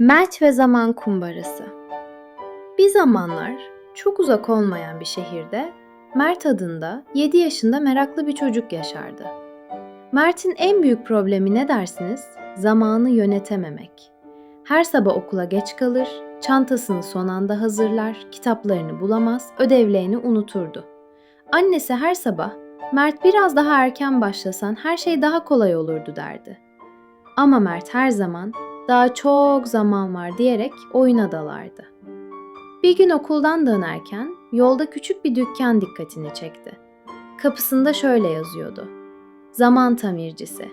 Mert ve Zaman Kumbarası Bir zamanlar çok uzak olmayan bir şehirde Mert adında 7 yaşında meraklı bir çocuk yaşardı. Mert'in en büyük problemi ne dersiniz? Zamanı yönetememek. Her sabah okula geç kalır, çantasını son anda hazırlar, kitaplarını bulamaz, ödevlerini unuturdu. Annesi her sabah Mert biraz daha erken başlasan her şey daha kolay olurdu derdi. Ama Mert her zaman daha çok zaman var diyerek oyuna dalardı. Bir gün okuldan dönerken yolda küçük bir dükkan dikkatini çekti. Kapısında şöyle yazıyordu. Zaman tamircisi.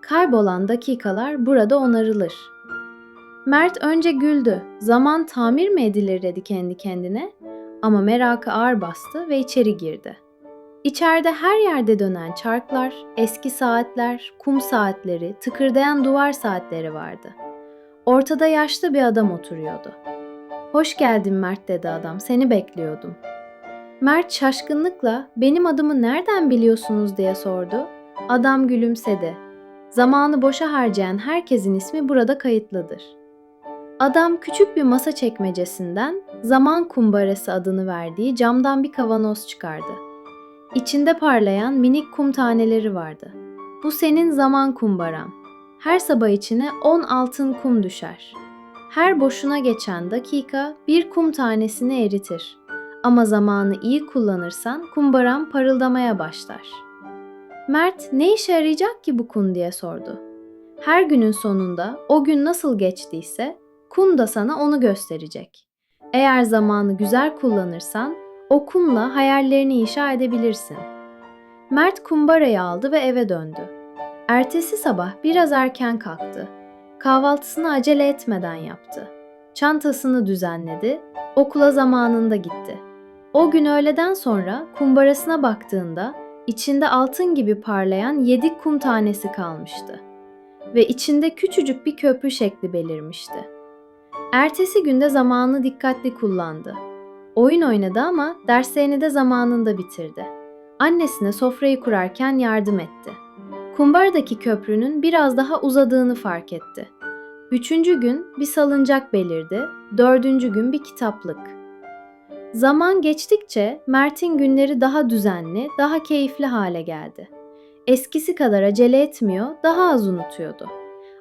Kaybolan dakikalar burada onarılır. Mert önce güldü. Zaman tamir mi edilir dedi kendi kendine. Ama merakı ağır bastı ve içeri girdi. İçeride her yerde dönen çarklar, eski saatler, kum saatleri, tıkırdayan duvar saatleri vardı. Ortada yaşlı bir adam oturuyordu. Hoş geldin Mert dedi adam, seni bekliyordum. Mert şaşkınlıkla benim adımı nereden biliyorsunuz diye sordu. Adam gülümsedi. Zamanı boşa harcayan herkesin ismi burada kayıtlıdır. Adam küçük bir masa çekmecesinden zaman kumbarası adını verdiği camdan bir kavanoz çıkardı. İçinde parlayan minik kum taneleri vardı. Bu senin zaman kumbaran. Her sabah içine 10 altın kum düşer. Her boşuna geçen dakika bir kum tanesini eritir. Ama zamanı iyi kullanırsan kumbaran parıldamaya başlar. Mert ne işe yarayacak ki bu kum diye sordu. Her günün sonunda o gün nasıl geçtiyse kum da sana onu gösterecek. Eğer zamanı güzel kullanırsan o kumla hayallerini inşa edebilirsin. Mert kumbarayı aldı ve eve döndü. Ertesi sabah biraz erken kalktı. Kahvaltısını acele etmeden yaptı. Çantasını düzenledi, okula zamanında gitti. O gün öğleden sonra kumbarasına baktığında içinde altın gibi parlayan yedi kum tanesi kalmıştı. Ve içinde küçücük bir köprü şekli belirmişti. Ertesi günde zamanını dikkatli kullandı. Oyun oynadı ama derslerini de zamanında bitirdi. Annesine sofrayı kurarken yardım etti. Kumbardaki köprünün biraz daha uzadığını fark etti. Üçüncü gün bir salıncak belirdi, dördüncü gün bir kitaplık. Zaman geçtikçe Mert'in günleri daha düzenli, daha keyifli hale geldi. Eskisi kadar acele etmiyor, daha az unutuyordu.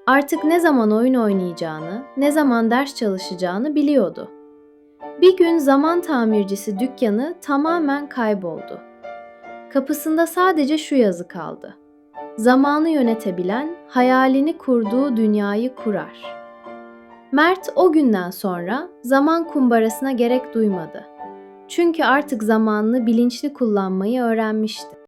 Artık ne zaman oyun oynayacağını, ne zaman ders çalışacağını biliyordu. Bir gün zaman tamircisi dükkanı tamamen kayboldu. Kapısında sadece şu yazı kaldı. Zamanı yönetebilen hayalini kurduğu dünyayı kurar. Mert o günden sonra zaman kumbarasına gerek duymadı. Çünkü artık zamanını bilinçli kullanmayı öğrenmişti.